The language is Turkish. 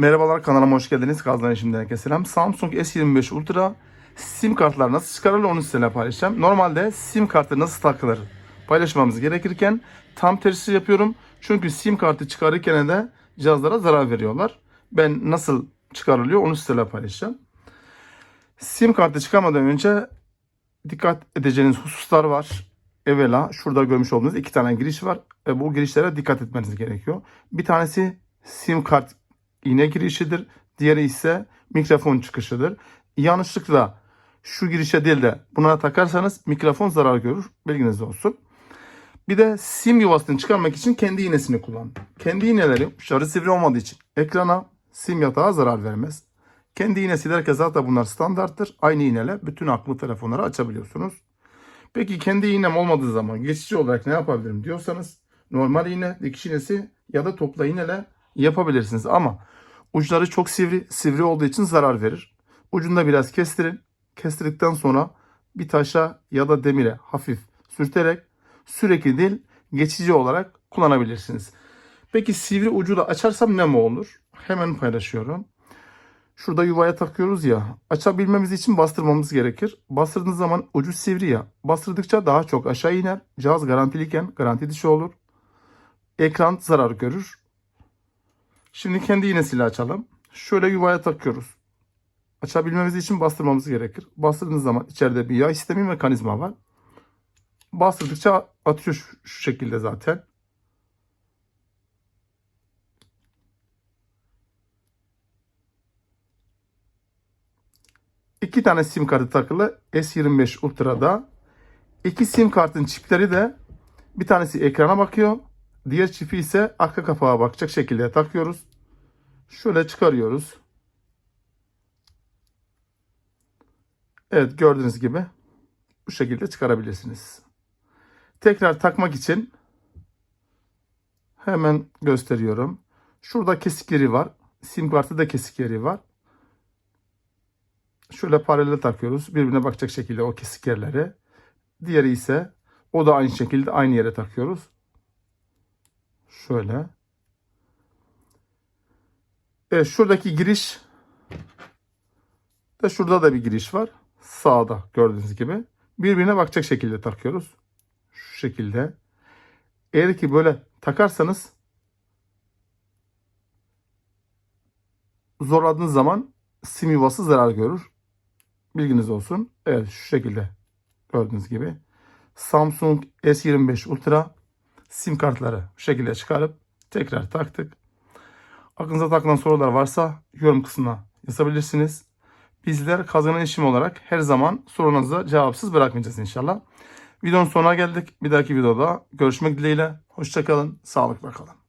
Merhabalar kanalıma hoş geldiniz. Kazdan şimdiden herkese selam. Samsung S25 Ultra sim kartlar nasıl çıkarılır onu sizinle paylaşacağım. Normalde sim kartı nasıl takılır paylaşmamız gerekirken tam tersi yapıyorum. Çünkü sim kartı çıkarırken de cihazlara zarar veriyorlar. Ben nasıl çıkarılıyor onu sizinle paylaşacağım. Sim kartı çıkarmadan önce dikkat edeceğiniz hususlar var. Evvela şurada görmüş olduğunuz iki tane giriş var. Ve bu girişlere dikkat etmeniz gerekiyor. Bir tanesi sim kart iğne girişidir. Diğeri ise mikrofon çıkışıdır. Yanlışlıkla şu girişe değil de buna takarsanız mikrofon zarar görür. Bilginiz olsun. Bir de sim yuvasını çıkarmak için kendi iğnesini kullan. Kendi iğneleri uçları sivri olmadığı için ekrana sim yatağa zarar vermez. Kendi iğnesi derken zaten bunlar standarttır. Aynı iğneyle bütün akıllı telefonları açabiliyorsunuz. Peki kendi iğnem olmadığı zaman geçici olarak ne yapabilirim diyorsanız normal iğne, dikiş iğnesi ya da topla iğneyle yapabilirsiniz. Ama uçları çok sivri, sivri olduğu için zarar verir. Ucunda biraz kestirin. Kestirdikten sonra bir taşa ya da demire hafif sürterek sürekli değil geçici olarak kullanabilirsiniz. Peki sivri ucu da açarsam ne mi olur? Hemen paylaşıyorum. Şurada yuvaya takıyoruz ya. Açabilmemiz için bastırmamız gerekir. Bastırdığınız zaman ucu sivri ya. Bastırdıkça daha çok aşağı iner. Cihaz garantiliyken garanti dışı olur. Ekran zarar görür. Şimdi kendi iğnesiyle açalım. Şöyle yuvaya takıyoruz. Açabilmemiz için bastırmamız gerekir. Bastırdığınız zaman içeride bir yağ sistemi mekanizma var. Bastırdıkça atıyor şu, şu şekilde zaten. İki tane sim kartı takılı S25 Ultra'da. İki sim kartın çipleri de bir tanesi ekrana bakıyor. Diğer çipi ise arka kapağa bakacak şekilde takıyoruz. Şöyle çıkarıyoruz. Evet gördüğünüz gibi bu şekilde çıkarabilirsiniz. Tekrar takmak için hemen gösteriyorum. Şurada kesik yeri var. Sim kartı da kesik yeri var. Şöyle paralel takıyoruz. Birbirine bakacak şekilde o kesik yerleri. Diğeri ise o da aynı şekilde aynı yere takıyoruz. Şöyle. Evet şuradaki giriş ve şurada da bir giriş var. Sağda gördüğünüz gibi. Birbirine bakacak şekilde takıyoruz. Şu şekilde. Eğer ki böyle takarsanız zorladığınız zaman sim yuvası zarar görür. Bilginiz olsun. Evet şu şekilde gördüğünüz gibi. Samsung S25 Ultra sim kartları bu şekilde çıkarıp tekrar taktık. Aklınıza takılan sorular varsa yorum kısmına yazabilirsiniz. Bizler kazanan işim olarak her zaman sorunuza cevapsız bırakmayacağız inşallah. Videonun sonuna geldik. Bir dahaki videoda görüşmek dileğiyle. Hoşçakalın. Sağlıkla kalın.